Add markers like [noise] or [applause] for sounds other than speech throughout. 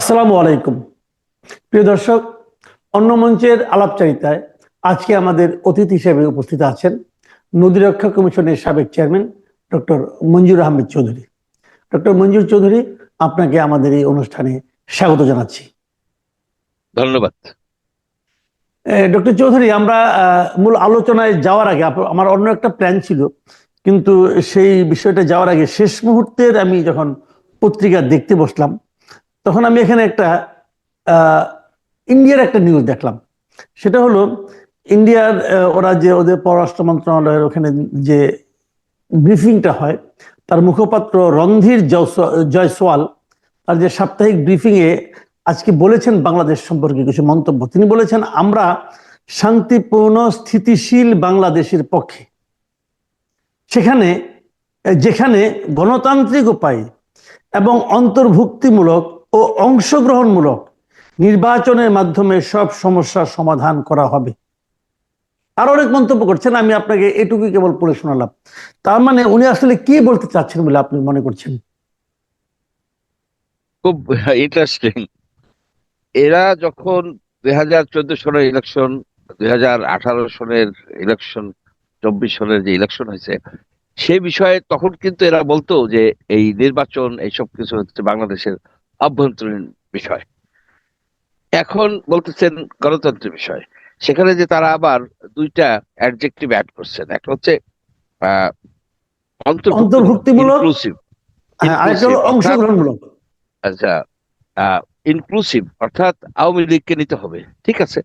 আসসালামু আলাইকুম। প্রিয় দর্শক অন্য মঞ্চের আলাপচারিতায় আজকে আমাদের অতিথি হিসেবে উপস্থিত আছেন নদী রক্ষা কমিশনের সাবেক chairman doctor Manjur Ahmed Chowdhury. Doctor Manjur Chowdhury আপনাকে আমাদের এই অনুষ্ঠানে স্বাগত জানাচ্ছি। ধন্যবাদ। ডক্টর চৌধুরী আমরা আহ, মূল আলোচনায় যাওয়ার আগে আমার অন্য একটা প্ল্যান ছিল কিন্তু সেই বিষয়টা যাওয়ার আগে শেষ মুহূর্তের আমি যখন পত্রিকা দেখতে বসলাম তখন আমি এখানে একটা ইন্ডিয়ার একটা নিউজ দেখলাম। সেটা হলো, ইন্ডিয়ার ওরা যে ওদের পররাষ্ট্র মন্ত্রণালয়ের ওখানে যে ব্রিফিংটা হয়, তার মুখপাত্র রণধীর জয়স- জয়সওয়াল, তার যে সাপ্তাহিক ব্রিফিংয়ে আজকে বলেছেন বাংলাদেশ সম্পর্কে কিছু মন্তব্য। তিনি বলেছেন, আমরা শান্তিপূর্ণ, স্থিতিশীল বাংলাদেশের পক্ষে। সেখানে, যেখানে গণতান্ত্রিক উপায় এবং অন্তর্ভুক্তিমূলক ও অংশগ্রহণমূলক নির্বাচনের মাধ্যমে সব সমস্যার সমাধান করা হবে। আরও অনেক মন্তব্য করছেন, আমি আপনাকে এটুকুই কেবল পড়ে শোনালাম। তার মানে উনি আসলে কি বলতে চাচ্ছেন বলে আপনি মনে করছেন? খুব ইন্টারেস্টিং এরা যখন দুই হাজার চোদ্দ সনের ইলেকশন দুই হাজার আঠারো সনের ইলেকশন চব্বিশ সনের যে ইলেকশন হয়েছে সেই বিষয়ে তখন কিন্তু এরা বলতো যে এই নির্বাচন এইসব কিছু হচ্ছে বাংলাদেশের অভ্যন্তরীণ বিষয়। এখন বলতেছেন গণতন্ত্রের বিষয়। সেখানে যে তারা আবার দুইটা অ্যাডজেক্টিভ অ্যাড করছেন। একটা হচ্ছে অন্তর্ভুক্তিমূলক হ্যাঁ, আচ্ছা ইনক্লুসিভ অর্থাৎ আওয়ামী লীগকে নিতে হবে। ঠিক আছে?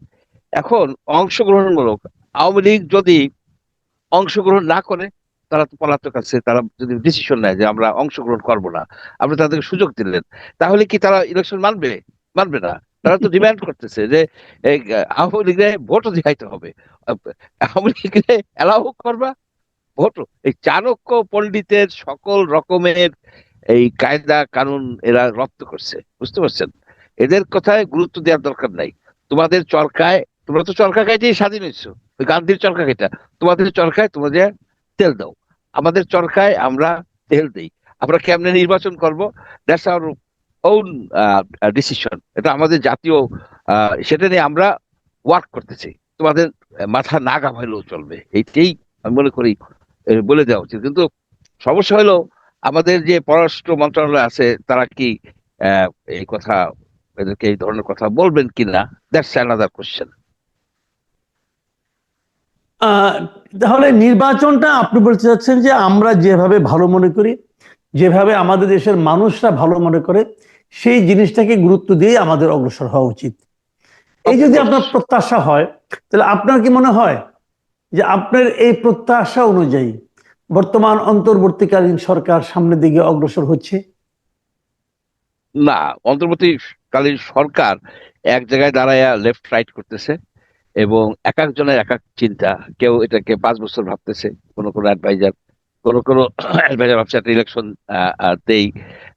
এখন অংশগ্রহণমূলক আওয়ামী লীগ যদি অংশগ্রহণ না করে তারা তো পলাতক আছে, তারা যদি ডিসিশন নেয় যে আমরা অংশগ্রহণ করব না, আপনি তাদেরকে সুযোগ দিলেন, তাহলে কি তারা ইলেকশন মানবে? মানবে না। তারা তো ডিমান্ড করতেছে যে আওয়ামী লীগের ভোটও দিখাইতে হবে। আওয়ামী লীগের এলাও করবা? ভোটও। এই চাণক্য পণ্ডিতের সকল রকমের এই কায়দা কানুন এরা রপ্ত করছে, বুঝতে পারছেন? এদের কথায় গুরুত্ব দেওয়ার দরকার নাই। তোমাদের চরকায়, তোমরা তো চরকা খাইতেই স্বাধীন হয়েছো গান্ধীর চরকা খাইটা তোমাদের চরকায় তোমাদের তেল দাও। আমাদের চরকায় আমরা তেল দিই। আমরা কেমনে নির্বাচন করব? দ্যাটস আওয়ার ওন ডিসিশন এটা আমাদের জাতীয় সেটা নিয়ে আমরা ওয়ার্ক করতেছি। তোমাদের মাথা না গাভাইলেও চলবে। এইটাই আমি মনে করি বলে দেওয়া উচিত। কিন্তু সমস্যা হলো, আমাদের যে পররাষ্ট্র মন্ত্রণালয় আছে, তারা কি এই কথা, এদেরকে এই ধরনের কথা বলবেন কিনা? দ্যাটস অ্যানাদার কোশ্চেন তাহলে নির্বাচনটা আপনি বলতে চাচ্ছেন যে আমরা যেভাবে ভালো মনে করি, যেভাবে আমাদের দেশের মানুষরা ভালো মনে করে, সেই জিনিসটাকে গুরুত্ব দিয়ে আমাদের অগ্রসর হওয়া উচিত। এই যদি আপনার প্রত্যাশা হয়, তাহলে আপনার কি মনে হয় যে আপনার এই প্রত্যাশা অনুযায়ী বর্তমান অন্তর্বর্তীকালীন সরকার সামনের দিকে অগ্রসর হচ্ছে? না, অন্তর্বর্তীকালীন সরকার এক জায়গায় দাঁড়ায় লেফট রাইট করতেছে। এবং এক একজনের এক এক চিন্তা। কেউ এটাকে পাঁচ বছর ভাবতেছে, কোনো কোনো অ্যাডভাইজার কোনো কোনো [clears throat] অ্যাডভাইজার ভাবছে একটা ইলেকশন দেই।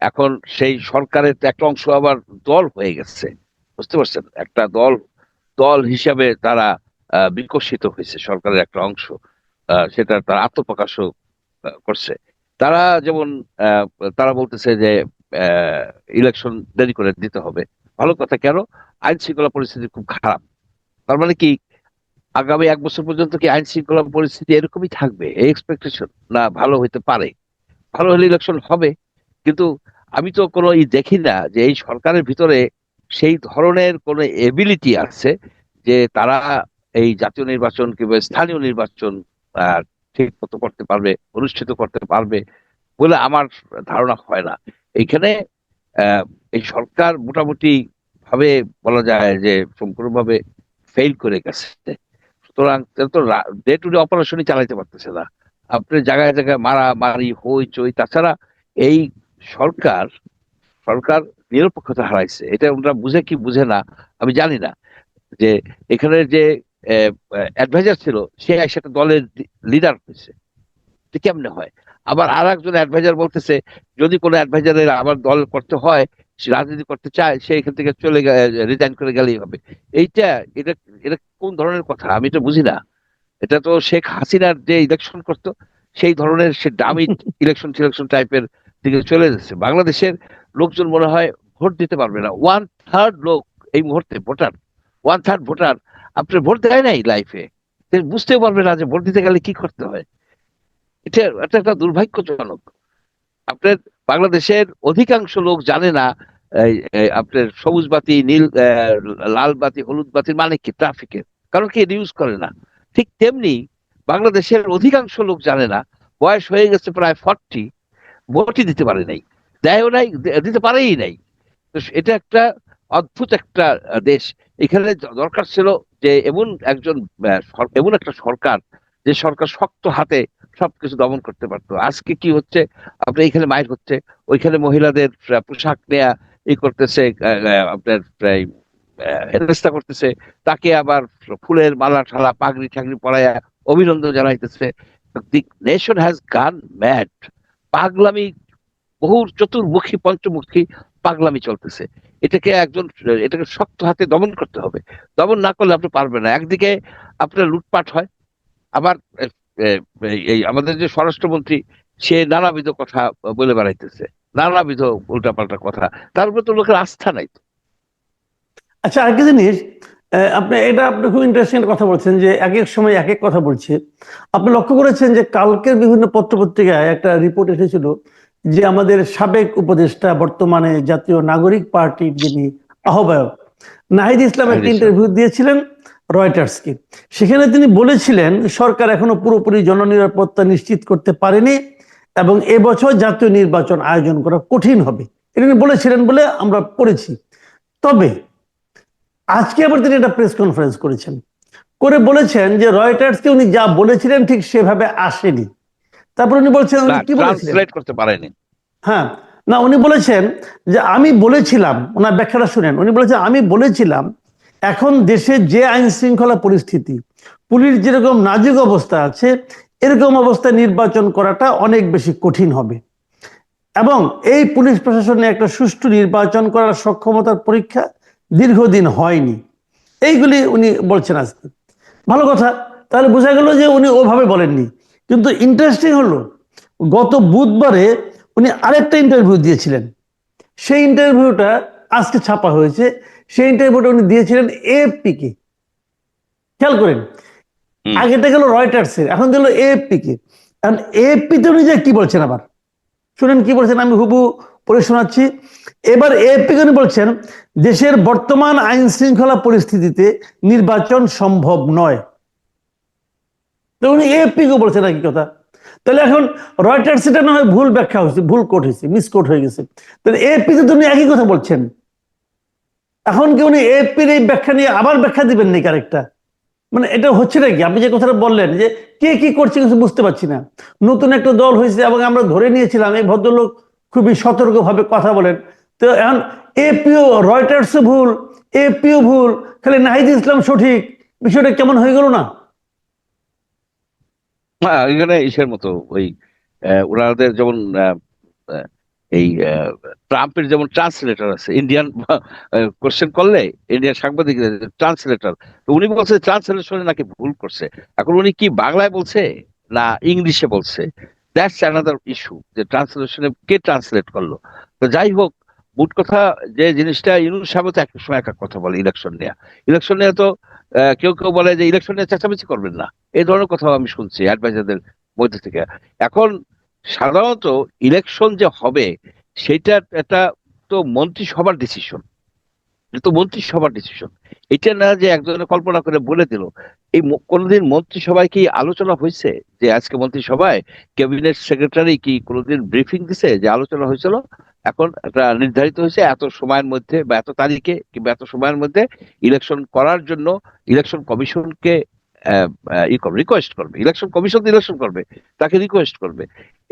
এখন সেই সরকারের তো একটা অংশ আবার দল হয়ে গেছে, বুঝতে পারছেন? একটা দল দল হিসাবে তারা বিকশিত হয়েছে, সরকারের একটা অংশ। সেটা তারা আত্মপ্রকাশও করছে। তারা যেমন তারা বলতেছে যে ইলেকশন দেরি করে দিতে হবে। ভালো কথা, কেন? আইন শৃঙ্খলা পরিস্থিতি খুব খারাপ। তার মানে কি, আগামী এক বছর পর্যন্ত কি আইন শৃঙ্খলা পরিস্থিতি এরকমই থাকবে? এই এক্সপেকটেশন না, ভালো হইতে পারে। ভালো হলে ইলেকশন হবে। কিন্তু আমি তো কোনো ই দেখি না যে এই সরকারের ভিতরে সেই ধরনের কোনো এবিলিটি আছে যে তারা এই জাতীয় নির্বাচন কিংবা স্থানীয় নির্বাচন ঠিক মতো করতে পারবে, অনুষ্ঠিত করতে পারবে বলে আমার ধারণা হয় না। এইখানে এই সরকার মোটামুটি ভাবে বলা যায় যে সম্পূর্ণভাবে ফেল করে গেছে। সুতরাং তো ডে টু ডে অপারেশনই চালাইতে পারতেছে না। আপনি জায়গায় জায়গায় মারা মারি হই চই তাছাড়া এই সরকার সরকার নিরপেক্ষতা হারাইছে। এটা ওরা বুঝে কি বুঝে না, আমি জানি না। যে এখানে যে অ্যাডভাইজার ছিল, সে সেটা দলের লিডার হয়েছে। কেমনে হয়? আবার আর একজন অ্যাডভাইজার বলতেছে, যদি কোনো অ্যাডভাইজারের আবার দল করতে হয় রাজনীতি করতে চায় সে এখান থেকে চলে রিজাইন করে গেলেই হবে। এইটা এটা এটা কোন ধরনের কথা? আমি তো বুঝি না। এটা তো শেখ হাসিনার যে ইলেকশন করতো সেই ধরনের সে ডামি ইলেকশন সিলেকশন টাইপের দিকে চলে যাচ্ছে বাংলাদেশের লোকজন মনে হয় ভোট দিতে পারবে না। ওয়ান থার্ড লোক এই মুহূর্তে ভোটার। One third voter. আপনার ভোট দেয় নাই লাইফে বুঝতে পারবে না যে ভোট দিতে গেলে কি করতে হয়। এটা এটা একটা দুর্ভাগ্যজনক। আপনার বাংলাদেশের অধিকাংশ লোক জানে না আপনার সবুজ বাতি, নীল লাল বাতি, হলুদ বাতির মানে কি ট্রাফিকের? কারণ কি ইউজ করে না। ঠিক তেমনি বাংলাদেশের অধিকাংশ লোক জানে না, বয়স হয়ে গেছে প্রায় ফর্টি ভোটই দিতে পারে নাই, দেয়ও নাই দিতে পারেই নাই। তো এটা একটা অদ্ভুত একটা দেশ। এখানে দরকার ছিল যে এমন একজন এমন একটা সরকার, যে সরকার শক্ত হাতে সবকিছু দমন করতে পারতো। আজকে কি হচ্ছে? আপনার এখানে মায়ের হচ্ছে। ওইখানে মহিলাদের পোশাক নেয়া ই করতেছে আপনার প্রায় করতেছে। তাকে আবার ফুলের মালা ঠালা, পাগড়ি ঠাগড়ি পরাইয়া অভিনন্দন জানাইতেছে। The nation has gone mad. পাগলামি বহু চতুর্মুখী, পঞ্চমুখী পাগলামি চলতেছে। এটাকে একজন, এটাকে শক্ত হাতে দমন করতে হবে। দমন না করলে আপনি পারবেন না। একদিকে আপনার লুটপাট হয়, আবার এই আমাদের যে স্বরাষ্ট্রমন্ত্রী সে নানাবিধ কথা বলে বেড়াইতেছে। নানাবিধ উল্টাপাল্টা কথা। তার উপরে তো লোকের আস্থা নাই তো। আচ্ছা আরেকটা জিনিস আপনি এটা আপনি খুব ইন্টারেস্টিং কথা বলছেন যে এক এক সময় এক এক কথা বলছে। আপনি লক্ষ্য করেছেন যে কালকের বিভিন্ন পত্রপত্রিকায় একটা রিপোর্ট এসেছিল যে আমাদের সাবেক উপদেষ্টা বর্তমানে জাতীয় নাগরিক পার্টির যিনি আহ্বায়ক নাহিদ ইসলাম একটা ইন্টারভিউ দিয়েছিলেন। রয়টার্সকে। সেখানে তিনি বলেছিলেন সরকার এখনও পুরোপুরি জননিরাপত্তা নিশ্চিত করতে পারেনি এবং এবছর জাতীয় নির্বাচন আয়োজন করা কঠিন হবে। এটা তিনি বলেছিলেন বলে আমরা পড়েছি। তবে আজকে আবার তিনি একটা প্রেস কনফারেন্স করেছেন। করে বলেছেন যে রয়টার্সকে উনি যা বলেছিলেন ঠিক সেভাবে আসেনি। তারপর উনি বলছেন উনি কি বলেছিলেন? করতে পারেনি। হ্যাঁ না উনি বলেছেন যে আমি বলেছিলাম ওনার ব্যাখ্যাটা শুনেন উনি বলেছেন আমি বলেছিলাম এখন দেশে যে আইন শৃঙ্খলা পরিস্থিতি, পুলিশ যেরকম নাজুক অবস্থা আছে, এরকম অবস্থায় নির্বাচন করাটা অনেক বেশি কঠিন হবে। এবং এই পুলিশ প্রশাসনে একটা সুষ্ঠু নির্বাচন করার সক্ষমতার পরীক্ষা দীর্ঘদিন হয়নি। এইগুলি উনি বলছেন আজকে। ভালো কথা, তাহলে বোঝা গেল যে উনি ওভাবে বলেননি। কিন্তু ইন্টারেস্টিং হলো, গত বুধবারে উনি আরেকটা ইন্টারভিউ দিয়েছিলেন। সেই ইন্টারভিউটা আজকে ছাপা হয়েছে। সেই ইন্টারভিউটা উনি দিয়েছিলেন এএফপি কে। খেয়াল করেন। আগেটা গেল রয়টার্সের এখন দিল এএফপি কে। এখন এএফপি তে উনি যে কি বলছেন আবার? শুনেন কি বলছেন আমি হুবু পড়ে শোনাচ্ছি। এবার এএফপি কে উনি বলছেন দেশের বর্তমান আইন শৃঙ্খলা পরিস্থিতিতে নির্বাচন সম্ভব নয়। তো উনি এএফপি কে বলছেন একই কথা। তাহলে এখন রয়টার্স এটা না হয় ভুল ব্যাখ্যা হয়েছে ভুল কোট হয়েছে মিস মিসকোট হয়ে গেছে। তাহলে এএফপি তে তো উনি একই কথা বলছেন। এখন কি উনি এএফপির এই ব্যাখ্যা নিয়ে আবার ব্যাখ্যা দিবেন নাকি আরেকটা? মানে এটা হচ্ছে নাকি আপনি যে কথাটা বললেন যে কে কি করছে কিছু বুঝতে পারছি না। নতুন একটা দল হয়েছে এবং আমরা ধরে নিয়েছিলাম, এই ভদ্রলোক খুবই সতর্কভাবে কথা বলেন। তো এখন এপিও রয়টার্সও ভুল এপিও ভুল, খালি নাহিদ ইসলাম সঠিক, বিষয়টা কেমন হয়ে গেল না? হ্যাঁ এখানে ইসের মতো ওই ওনাদের যেমন এই ট্রাম্পের যেমন ট্রান্সলেটর আছে ইন্ডিয়ান কোশ্চেন [laughs] করলে ইন্ডিয়ান সাংবাদিক ট্রান্সলেটর, তো উনি বলছে ট্রান্সলেশনে নাকি ভুল করছে। এখন উনি কি বাংলায় বলছে না ইংলিশে বলছে? দ্যাটস অ্যানাদার ইস্যু যে ট্রান্সলেশনে কে ট্রান্সলেট করল? তো যাই হোক, মোট কথা যে জিনিসটা ইউনুস সাহেব তো এক সময় এক কথা বলে ইলেকশন নিয়ে। ইলেকশন নিয়ে তো কেউ কেউ বলে যে ইলেকশন নিয়ে চেঁচামেচি করবেন না। এই ধরনের কথা আমি শুনছি অ্যাডভাইজারদের মধ্যে থেকে। এখন সাধারণত ইলেকশন যে হবে, সেটা একটা তো মন্ত্রিসভার ডিসিশন এটা তো মন্ত্রিসভার ডিসিশন এটা না যে একজনে কল্পনা করে বলে দিল। এই কোনোদিন মন্ত্রিসভায় কি আলোচনা হয়েছে? যে আজকে মন্ত্রিসভায় ক্যাবিনেট সেক্রেটারি কি কোনোদিন ব্রিফিং দিছে যে আলোচনা হয়েছিল? এখন একটা নির্ধারিত হয়েছে এত সময়ের মধ্যে বা এত তারিখে কিংবা এত সময়ের মধ্যে ইলেকশন করার জন্য ইলেকশন কমিশনকে ই করবে রিকোয়েস্ট করবে ইলেকশন কমিশন ইলেকশন করবে তাকে রিকোয়েস্ট করবে।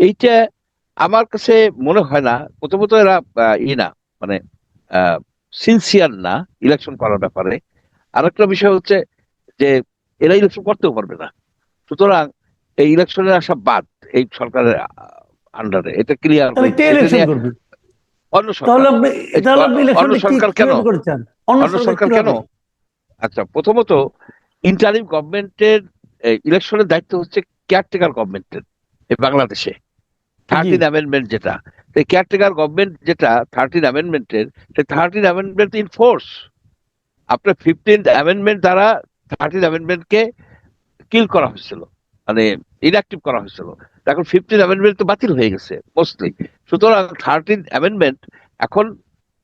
এইটা আমার কাছে মনে হয় না প্রথমত এরা ই না মানে সিনসিয়ার না ইলেকশন করার ব্যাপারে। আরেকটা বিষয় হচ্ছে যে এরা ইলেকশন করতেও পারবে না। সুতরাং এই ইলেকশনের আসা বাদ এই সরকারের আন্ডারে এটা ক্লিয়ার অন্য সরকার। অন্য কেন? অন্য সরকার কেন? আচ্ছা প্রথমত ইন্টারিম গভর্নমেন্টের ইলেকশনের দায়িত্ব হচ্ছে কেয়ারটেকার গভর্নমেন্টের বাংলাদেশে। থার্টিন অ্যামেন্ডমেন্ট যেটা। কেয়ারটেকার গভর্নমেন্ট যেটা থার্টিন অ্যামেন্ডমেন্টের সেই থার্টিন অ্যামেন্ডমেন্ট ইন ফোর্স আপনার ফিফটিন অ্যামেন্ডমেন্ট দ্বারা থার্টিন অ্যামেন্ডমেন্টকে কিল করা হয়েছিল। মানে ইনঅ্যাক্টিভ করা হয়েছিল। এখন ফিফটিন অ্যামেন্ডমেন্ট তো বাতিল হয়ে গেছে মোস্টলি সুতরাং থার্টিন অ্যামেন্ডমেন্ট এখন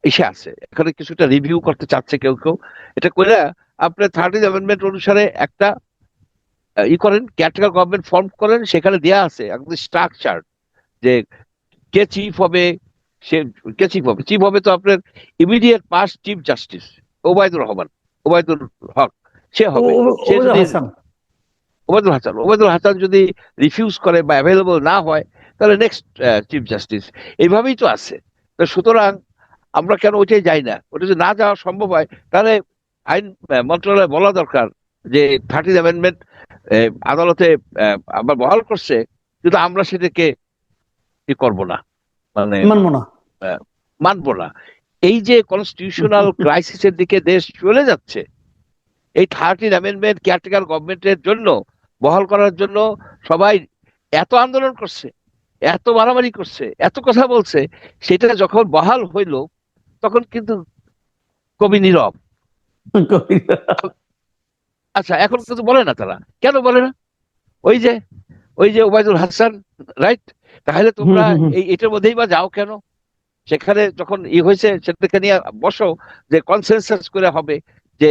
এসে আছে। এখানে কিছুটা রিভিউ করতে চাচ্ছে কেউ কেউ। এটা করে আপনি থার্টিন অ্যামেন্ডমেন্ট অনুসারে একটা ই করেন ক্যাটেগর গভর্নমেন্ট ফর্ম করেন সেখানে দেয়া আছে একদম স্ট্রাকচার যে কে চিফ হবে সে কে চিফ হবে? চিফ হবে তো আপনার immediate past chief justice Obaidur Rahman Obaidur Haq সে হবে। সে ওবায়দুল যদি। ওবায়দুল হাসান। ওবায়দুল হাসান যদি রিফিউজ করে বা অ্যাভেলেবল না হয় তাহলে নেক্সট চিফ জাস্টিস এইভাবেই তো আছে। তো সুতরাং আমরা কেন ওইটাই যাই না? ওটা যদি না যাওয়া সম্ভব হয় তাহলে আইন মন্ত্রণালয় বলা দরকার যে থার্টিন অ্যামেন্ডমেন্ট আদালতে আবার বহাল করছে কিন্তু আমরা সেটাকে কি করব না। মানে মানবো না। মানবো না। এই যে কনস্টিটিউশনাল ক্রাইসিসের [laughs] দিকে দেশ চলে যাচ্ছে এই থার্টিন অ্যামেন্ডমেন্ট কেয়ারটেকার গভর্নমেন্টের জন্য বহাল করার জন্য সবাই এত আন্দোলন করছে এত মারামারি করছে এত কথা বলছে সেটা যখন বহাল হইল তখন কিন্তু কবি নীরব। [laughs] আচ্ছা এখন কিন্তু বলে না তারা। কেন বলে না? ওই যে ওই যে ওবায়দুল হাসান রাইট তাহলে তোমরা। এই এটার মধ্যেই বা যাও কেন? সেখানে যখন ই হয়েছে সেটাকে নিয়ে বসো যে কনসেনসাস করে হবে যে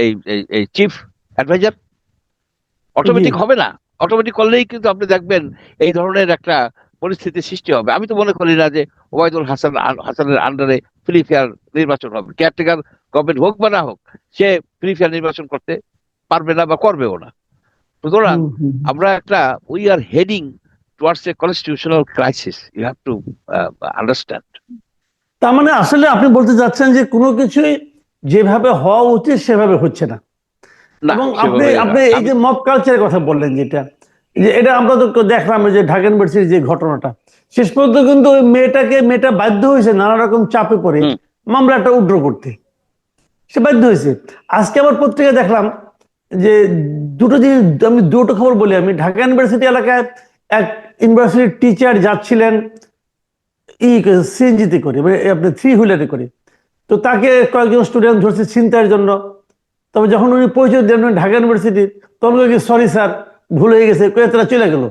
এই চিফ অ্যাডভাইজার অটোমেটিক হবে না। অটোমেটিক করলেই কিন্তু আপনি দেখবেন এই ধরনের একটা পরিস্থিতি সৃষ্টি হবে। আমি তো মনে করি না যে ওবায়দুল হাসান হাসানের আন্ডারে ফ্রি ফেয়ার নির্বাচন হবে। কেয়ারটেকার গভর্নমেন্ট হোক বা না হোক সে ফ্রি ফেয়ার নির্বাচন করতে পারবে না বা করবেও না। সুতরাং। আমরা একটা we are heading towards a constitutional crisis you have to understand তার মানে আসলে আপনি বলতে চাচ্ছেন যে কোনো কিছুই যেভাবে হওয়া উচিত সেভাবে হচ্ছে না। না এবং আপনি আপনি এই যে মব কালচারের কথা বললেন যেটা যে এটা আমরা তো দেখলাম যে ঢাকা ইউনিভার্সিটির যে ঘটনাটা শেষ পর্যন্ত কিন্তু ওই মেয়েটাকে মেয়েটা বাধ্য হয়েছে নানা রকম চাপে পড়ে মামলাটা উড্র করতে। সে বাধ্য হয়েছে। আজকে আবার পত্রিকা দেখলাম যে দুটো জিনিস আমি দুটো খবর বলি আমি। ঢাকা ইউনিভার্সিটি এলাকায় এক ইউনিভার্সিটির টিচার যাচ্ছিলেন ই সিএনজিতে করে মানে আপনি থ্রি হুইলারে করে। তো তাকে কয়েকজন স্টুডেন্ট ধরছে ছিনতাইয়ের জন্য। তবে যখন উনি পরিচয় দেন ঢাকা ইউনিভার্সিটির তখন সরি স্যার ভুল হয়ে গেছে। কয়ে তারা চলে গেল।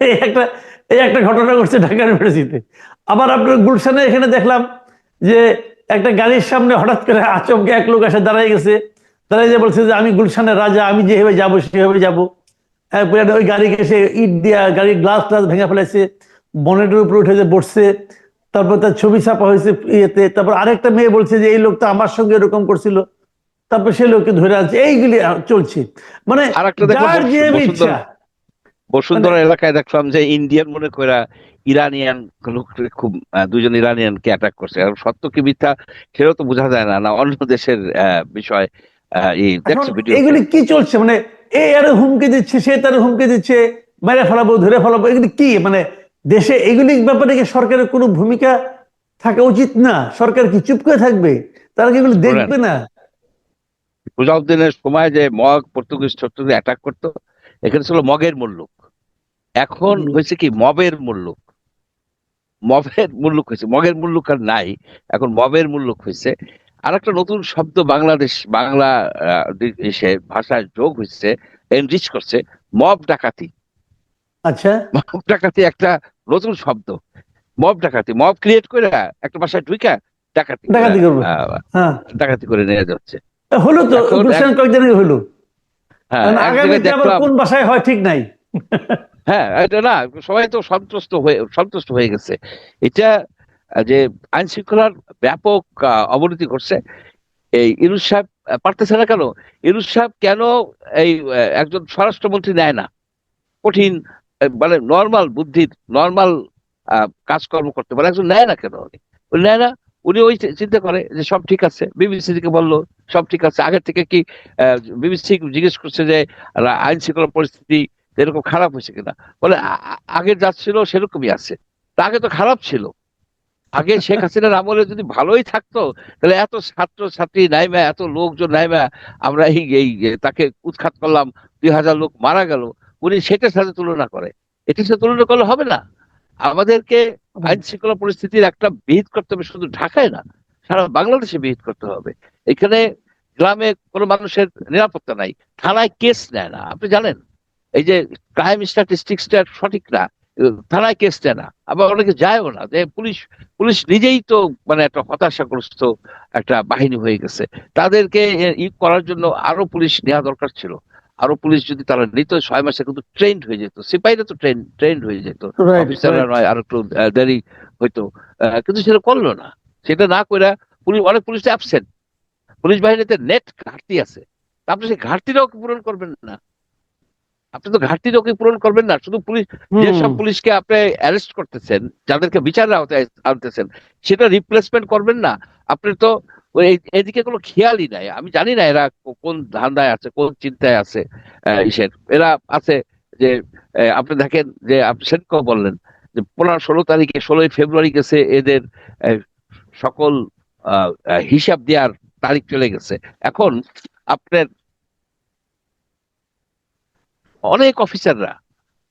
[laughs] একটা এই একটা ঘটনা ঘটছে ঢাকা ইউনিভার্সিটিতে। আবার আপনার গুলশানে এখানে দেখলাম যে একটা গাড়ির সামনে হঠাৎ করে আচমকে এক লোক এসে দাঁড়ায় গেছে। দাঁড়ায় যে বলছে যে আমি গুলশানের রাজা আমি যেভাবে যাব সেভাবে যাব। হ্যাঁ, ওই গাড়িকে সে ইট দিয়া গাড়ির গ্লাস গ্লাস ভেঙে ফেলেছে বনেটের উপরে উঠে যে বসছে তারপর তার ছবি ছাপা হয়েছে ইয়েতে তারপর আরেকটা মেয়ে বলছে যে এই লোকটা আমার সঙ্গে এরকম করছিল। তারপর সে লোককে ধরে আছে এইগুলি চলছে। মানে যার যে ইচ্ছা বসুন্ধরা এলাকায় দেখলাম যে ইন্ডিয়ান মনে করে ইরানিয়ান লোককে খুব দুজন ইরানিয়ানকে অ্যাটাক করছে। আর সত্য কি মিথ্যা সেটাও তো বোঝা যায় না না অন্য দেশের বিষয় এগুলি কি চলছে? মানে এ আরে হুমকি দিচ্ছে সে তার হুমকি দিচ্ছে মেরে ফেলাবো ধরে ফেলাবো এগুলি কি? মানে দেশে এগুলি ব্যাপারে কি সরকারের কোনো ভূমিকা থাকা উচিত না? সরকার কি চুপ করে থাকবে? তারা কি এগুলো দেখবে না? রুজাউদ্দিনের সময় যে মগ পর্তুগিজ ছোট্টদের অ্যাটাক করতো এখানে ছিল মগের মুল্লুক এখন। হয়েছে কি মবের মুল্লুক। মবের মুল্লুক হয়েছে। মগের মুল্লুক আর নাই এখন মবের মুল্লুক হয়েছে। আর একটা নতুন শব্দ বাংলাদেশ বাংলা আহ, দি- এসে ভাষায় যোগ হয়েছে এনরিচ করছে মব ডাকাতি। আচ্ছা। মব ডাকাতি একটা নতুন শব্দ। মব ডাকাতি মব ক্রিয়েট করে একটা ভাষায় ঢুকা ডাকাতি ডাকাতি করবে। আহ, হ্যাঁ। ডাকাতি করে নিয়ে যাচ্ছে। হলো তো কয়েকদিন হলো। হ্যাঁ দেখলাম কোন বাসায় হয় ঠিক নাই। হ্যাঁ এটা না, সবাই তো সন্তুষ্ট হয়ে সন্তুষ্ট হয়ে গেছে। এটা যে আইন শৃঙ্খলার ব্যাপক অবনতি ঘটছে, এই ইনুস সাহেব পারতেছে না কেন? ইনুস সাহেব কেন এই একজন স্বরাষ্ট্রমন্ত্রী নেয় না? কঠিন মানে নর্মাল বুদ্ধির নর্মাল কাজকর্ম করতে পারে। একজন নেয় না কেন উনি? নেয় না, উনি ওই চিন্তা করে যে সব ঠিক আছে। বিবিসি থেকে বলল, সব ঠিক আছে। আগের থেকে কি বিবিসি জিজ্ঞেস করছে যে আইন শৃঙ্খলা পরিস্থিতি এরকম খারাপ হয়েছে কিনা? বলে আগে যা ছিল সেরকমই আছে। তা আগে তো খারাপ ছিল। আগে শেখ হাসিনার আমলে যদি ভালোই থাকতো তাহলে এত ছাত্র ছাত্রী নাইমা এত লোকজন নাই নাইমা আমরা এই এই তাকে উৎখাত করলাম দুই হাজার লোক মারা গেল উনি সেটার সাথে তুলনা করে। এটার সাথে তুলনা করলে হবে না। আমাদেরকে আইন শৃঙ্খলা পরিস্থিতির একটা বিহিত করতে হবে শুধু ঢাকায় না সারা বাংলাদেশে বিহিত করতে হবে। এখানে গ্রামে কোনো মানুষের নিরাপত্তা নাই থানায় কেস নেয় না আপনি জানেন? এই যে ক্রাইম স্ট্যাটিস্টিক্সটা সঠিক না থানায় কেস নেয় না আবার অনেকে যায়ও না যে পুলিশ পুলিশ নিজেই তো মানে একটা হতাশাগ্রস্ত একটা বাহিনী হয়ে গেছে। তাদেরকে ই করার জন্য আরও পুলিশ নেওয়া দরকার ছিল। আরও পুলিশ যদি তারা নিত ছয় মাসে কিন্তু ট্রেন্ড হয়ে যেত। সিপাহীরা তো ট্রেন ট্রেন্ড হয়ে যেত। অফিসাররা নয় আর একটু দেরি হইতো। কিন্তু সেটা করল না। সেটা না করে পুলিশ অনেক পুলিশ অ্যাবসেন্ট পুলিশ বাহিনীতে নেট ঘাটতি আছে। আপনি সেই ঘাটতিটাও পূরণ করবেন না? আপনি তো ঘাটতিটাও কি পূরণ করবেন না শুধু পুলিশ যেসব পুলিশকে আপনি অ্যারেস্ট করতেছেন যাদেরকে বিচারের আওতায় আনতেছেন সেটা রিপ্লেসমেন্ট করবেন না। আপনি তো এদিকে কোনো খেয়ালই নাই। আমি জানি না এরা কোন ধান্দায় আছে কোন চিন্তায় আছে ইসের। এরা আছে যে আপনি দেখেন যে আপনি সেদিনকেও বললেন যে পনেরো ষোলো তারিখে ষোলোই ফেব্রুয়ারি গেছে এদের সকল হিসাব দেওয়ার তারিখ চলে গেছে। এখন আপনার অনেক অফিসাররা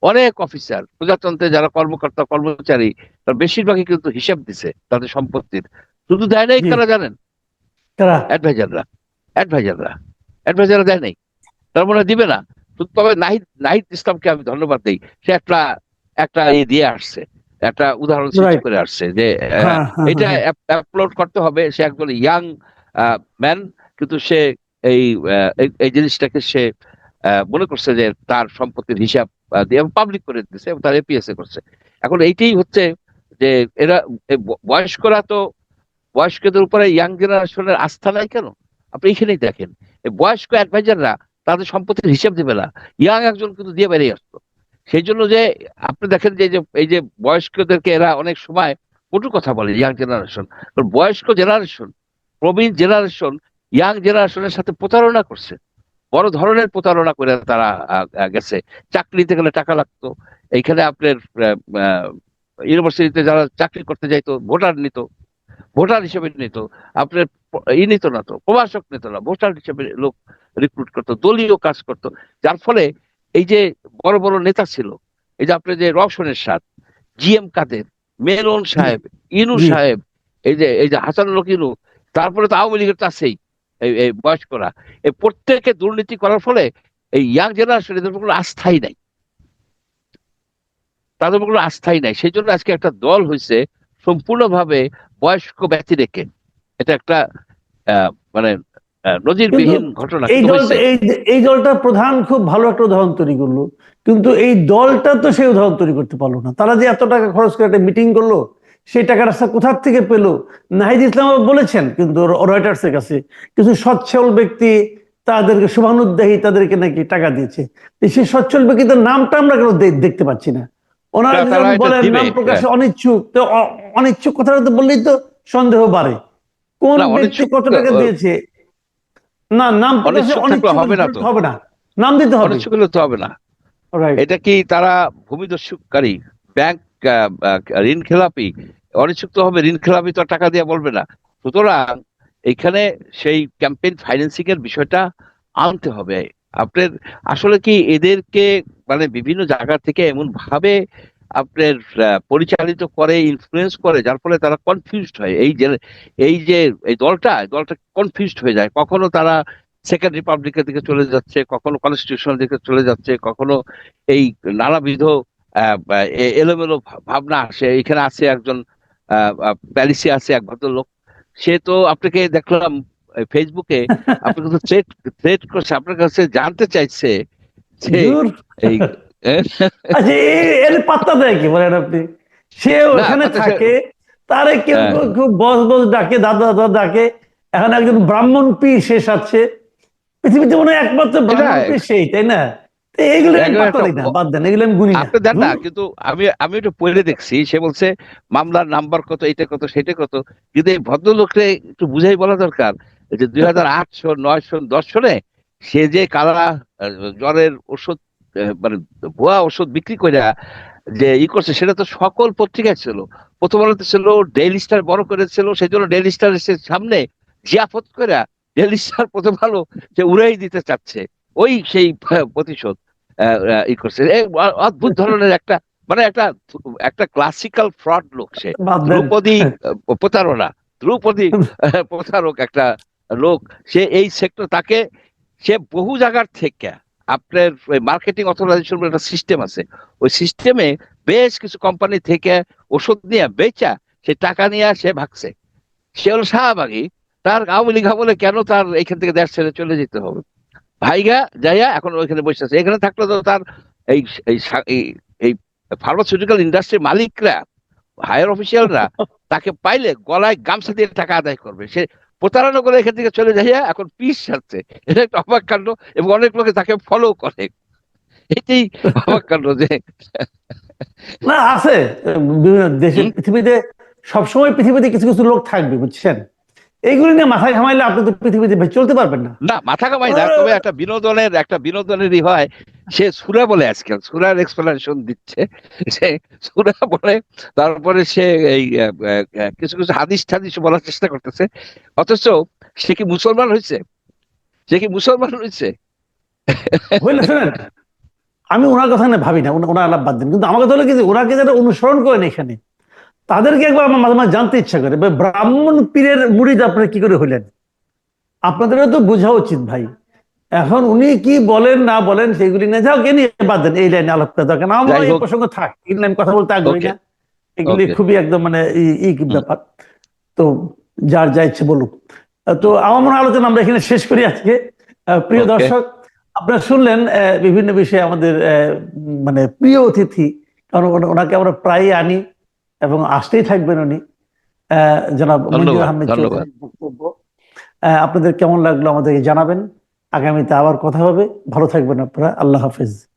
অনেক অফিসার প্রজাতন্ত্রে যারা কর্মকর্তা কর্মচারী তার বেশিরভাগই কিন্তু হিসাব দিছে তাদের সম্পত্তির। শুধু দেয় নাই তারা জানেন? অ্যাডভাইজাররা অ্যাডভাইজাররা অ্যাডভাইজাররা দেয় নাই। তার মনে দিবে না। তবে নাহিদ নাহিদ ইসলামকে আমি ধন্যবাদ দিই। সে একটা একটা ইয়ে দিয়ে আসছে একটা উদাহরণ সৃষ্টি করে আসছে যে আহ, হ্যাঁ, হ্যাঁ, এটা হ্যাঁ। আপলোড করতে হবে। সে একজন ইয়াং ম্যান কিন্তু সে এই এই- জিনিসটাকে সে মনে করছে যে তার সম্পত্তির হিসাব দিয়ে পাবলিক করে দিচ্ছে এবং তার এপিএসএ করছে। এখন এইটাই হচ্ছে যে এরা বয়স্করা তো, বয়স্কদের উপরে ইয়াং জেনারেশনের আস্থা নাই কেন? আপনি এখানেই দেখেন। বয়স্ক অ্যাডভাইজাররা তাদের সম্পত্তির হিসাব দেবে না। ইয়াং একজন কিন্তু দিয়ে বেরিয়ে আসতো। সেই জন্য যে আপনি দেখেন যে এই যে বয়স্কদেরকে এরা অনেক সময় কটু কথা বলে ইয়াং জেনারেশন বয়স্ক জেনারেশন প্রবীণ জেনারেশন ইয়াং জেনারেশনের সাথে প্রতারণা করছে। বড় ধরনের প্রতারণা করে তারা গেছে। চাকরি নিতে গেলে টাকা লাগতো। এইখানে আপনার ইউনিভার্সিটিতে যারা চাকরি করতে যাইতো ভোটার নিত। ভোটার হিসেবে নিত। আপনার ই নিত না তো প্রভাষক নিত না ভোটার হিসেবে লোক রিক্রুট করতো দলীয় কাজ করতো। যার ফলে এই যে বড় বড় নেতা ছিল এই যে আপনার যে রওশনের সাথ জি এম কাদের মেনন সাহেব ইনু সাহেব এই যে এই যে হাসানুল ইনু তারপরে তো আওয়ামী লীগের তো আছেই। এই বয়স্করা এই প্রত্যেকে দুর্নীতি করার ফলে এই ইয়াং জেনারেশন এদের কোনো আস্থাই নাই। তাদের কোনো আস্থাই নাই। সেই জন্য আজকে একটা দল হয়েছে সম্পূর্ণভাবে বয়স্ক ব্যক্তি রেখে এটা একটা আহ, মানে নজিরবিহীন ঘটনা এই দলটা এই এই দলটা প্রধান খুব ভালো একটা উদাহরণ তৈরি করল। কিন্তু এই দলটা তো সেই উদাহরণ তৈরি করতে পারল না। তারা যে এত টাকা খরচ করে একটা মিটিং করল সেই টাকাটা কোথার থেকে পেল? নাহিদ ইসলাম বলেছেন কিন্তু রয়টার্স এর কাছে কিছু সচ্ছল ব্যক্তি তাদেরকে শুভানুদ্দাহী তাদেরকে নাকি টাকা দিয়েছে। সেই সচ্ছল ব্যক্তিদের নামটা আমরা কেন দেখতে পাচ্ছি না? ওনারা বলেন নাম প্রকাশে হ্যাঁ। অনিচ্ছুক তো অনিচ্ছুক কথাটা তো বললেই তো সন্দেহ বাড়ে। কোন ব্যক্তি কত টাকা দিয়েছে? না নাম প্রকাশে অনিচ্ছুক হবে না হবে না। নাম দিতে হবে। অনিচ্ছুক হলে তো হবে না। এটা কি তারা ভূমিদস্যুকারী? ব্যাংক ঋণ খেলাপি, অনিচ্ছুক হবে, ঋণ খেলাপি তো টাকা দিয়ে বলবে না। সুতরাং এখানে সেই ক্যাম্পেইন ফাইন্যান্সিং এর বিষয়টা আনতে হবে। আপনার, আসলে কি এদেরকে মানে বিভিন্ন জায়গা থেকে এমন ভাবে আপনার পরিচালিত করে ইনফ্লুয়েন্স করে, যার ফলে তারা কনফিউজড হয়। এই যে এই যে, এই দলটা দলটা কনফিউজড হয়ে যায়। কখনো তারা সেকেন্ড রিপাবলিকের দিকে চলে যাচ্ছে, কখনো কনস্টিটিউশনের দিকে চলে যাচ্ছে, কখনো এই নানাবিধ এলোমেলো ভাবনা আসে। এখানে আছে একজন প্যারিসে আছে এক ভদ্রলোক। সে তো আপনাকে দেখলাম ফেসবুকে [laughs] আপনাকে তো থ্রেট থ্রেট করছে আপনার কাছে জানতে চাইছে যে এই? [laughs] আচ্ছা পাত্তা দেয় কি বলেন আপনি? সে ওখানে থাকে তারে কেউ হ্যাঁ। কেউ- কেউ বস বস ডাকে দাদা দাদা ডাকে। এখন একজন ব্রাহ্মণ পীর শেষ আছে। পৃথিবীতে মনে হয় একমাত্র ব্রাহ্মণ পীর সেই তাই না? আমি আমি। কিন্তু একটু পড়ে দেখছি সে বলছে মামলার নাম্বার কত এটা কত সেটা কত? কিন্তু এই ভদ্রলোককে একটু বুঝাই বলা দরকার যে দুই হাজার দশ সনে সে যে কালা জ্বরের ওষুধ মানে ভুয়া ওষুধ বিক্রি করে যে ই করছে সেটা তো সকল পত্রিকায় ছিল। প্রথম আলোতে ছিল ডেইলি স্টার বড় করেছিল সেই জন্য ডেইলি স্টার সামনে জিয়াফত করে ডেইলি স্টার প্রথম আলো সে উড়াই দিতে চাচ্ছে। ওই সেই প্রতিশোধ ই করছে। অদ্ভুত ধরনের একটা মানে একটা একটা ক্লাসিক্যাল ফ্রড লোক সে। দ্রৌপদী প্রতারণা। দ্রৌপদী প্রতারক একটা লোক। সে এই সেক্টর তাকে সে বহু জায়গার থেকে আপনার মার্কেটিং অথরাইজেশন বলে একটা সিস্টেম আছে। ওই সিস্টেমে বেশ কিছু কোম্পানি থেকে ওষুধ নিয়ে বেচা সে টাকা নিয়ে সে ভাগছে। সে হলো শাহবাগী তার আওয়ামী লীগ বলে কেন তার এখান থেকে দেশ ছেড়ে চলে যেতে হবে? ভাইগা যাইয়া এখন ওইখানে বসে আছে। এখানে থাকলে তো তার এই এই ফার্মাসিউটিক্যাল ইন্ডাস্ট্রির মালিকরা হায়ার অফিসিয়ালরা [laughs] তাকে পাইলে গলায় গামছা দিয়ে টাকা আদায় করবে। সে প্রতারণা করে এখান থেকে চলে যাইয়া এখন পিস ছাড়ছে। এটা একটা অবাক কাণ্ড এবং অনেক লোকে তাকে ফলো করে। এটাই অবাক কাণ্ড যে না আছে। বিভিন্ন দেশে পৃথিবীতে সবসময় পৃথিবীতে কিছু কিছু লোক থাকবে বুঝছেন? এইগুলি নিয়ে মাথায় ঘামাইলে আপনি তো পৃথিবীতে চলতে পারবেন না। না মাথা কামাই না তবে একটা বিনোদনের একটা বিনোদনেরই হয়। সে সুরা বলে আজকাল সুরার এক্সপ্লেনেশন দিচ্ছে। সে সুরা বলে তারপরে সে এই কিছু কিছু হাদিস টাদিস বলার চেষ্টা করতেছে। অথচ সে কি মুসলমান হয়েছে? সে কি মুসলমান হয়েছে? আমি ওনার কথা নিয়ে ভাবি না ওনার আলাপ বাদ দিন। কিন্তু আমাকে হলো কি যে ওনাকে যারা অনুসরণ করেন এখানে তাদেরকে একবার আমার মাঝে মাঝে জানতে ইচ্ছা করে ব্রাহ্মণ পীরের মুড়িদ আপনারা কি করে হইলেন? আপনাদেরও তো বোঝা উচিত ভাই। এখন উনি কি বলেন না বলেন সেগুলি না যাও কে নিয়ে বাদ দেন? এই লাইনে আলাপ করে দরকার না। আমার এই প্রসঙ্গ থাক এগুলি আমি কথা বলতে আগ্রহী না। এগুলি খুবই একদম মানে ই- ই ব্যাপার। তো যার যা ইচ্ছে বলুক। তো আমার মনে আলোচনা আমরা এখানে শেষ করি আজকে। প্রিয় দর্শক আপনারা শুনলেন বিভিন্ন বিষয়ে আমাদের মানে প্রিয় অতিথি। কারণ ওনাকে আমরা প্রায়ই আনি। এবং আসতেই থাকবেন উনি। আহ, জনাব মঞ্জুর আহমেদ। চৌধুরীর বক্তব্য। আহ, আপনাদের কেমন লাগল আমাদেরকে জানাবেন? আগামীতে আবার কথা হবে। ভালো থাকবেন আপনারা। আল্লাহ হাফেজ।